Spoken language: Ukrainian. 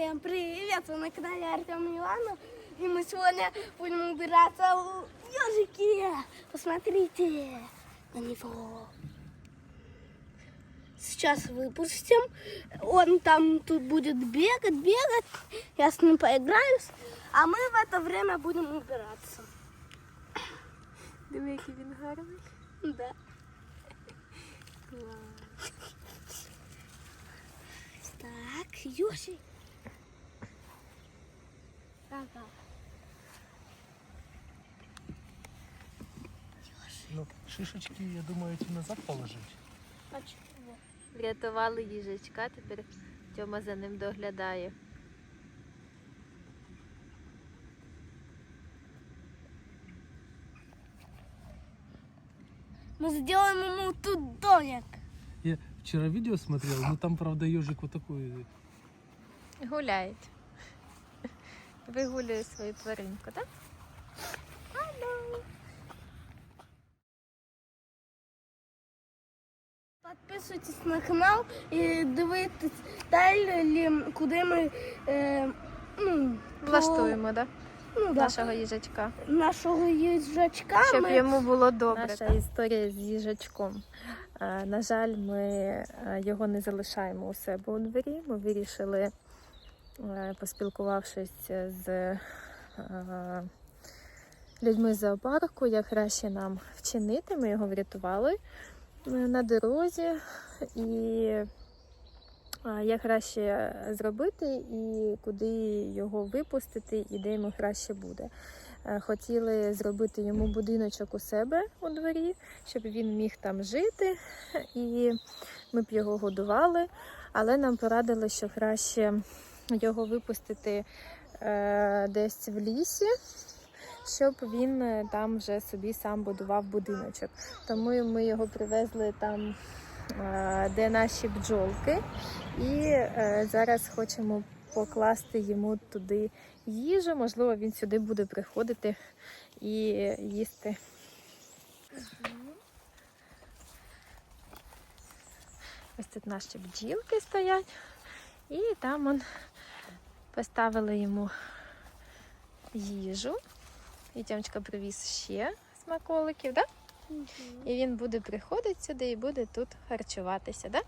Всем привет! Вы на канале Артем Миланов. И мы сегодня будем убираться в ежике. Посмотрите на него. Сейчас выпустим. Он там тут будет бегать, бегать. Я с ним поиграюсь. А мы в это время будем убираться. Він гарний. Да. Так, ежик. Ага. Ну, шишечки, я думаю, эти назад положить. А чего? Врятували їжачка, тепер Тьома за ним доглядає. Мы сделаем ему тут домик. Я вчера видео смотрел, но там, правда, ежик вот такой. Гуляють. Вигулює свою тваринку, так? Підписуйтесь на канал і дивитесь далі, куди ми е, ну, по- Влаштуємо, так? ну, да, Нашого їжачка. нашого їжачка. Щоб ми... йому було добре. Наша історія з їжачком. Е, На жаль, ми е, його не залишаємо у себе у дворі. Ми вирішили, поспілкувавшись з е, людьми з зоопарку, як краще нам вчинити. Ми його врятували е, на дорозі і е, як краще зробити, і куди його випустити, і де йому краще буде. Е, Хотіли зробити йому будиночок у себе у дворі, щоб він міг там жити, і ми б його годували, але нам порадили, що краще його випустити е, десь в лісі, щоб він е, там вже собі сам будував будиночок. Тому ми його привезли там, е, де наші бджолки, і е, зараз хочемо покласти йому туди їжу. Можливо, він сюди буде приходити і їсти. Ось тут наші бджілки стоять. І там он поставили йому їжу. І Тьомочка привіз ще смаколиків, да? І він буде приходити сюди і буде тут харчуватися, да?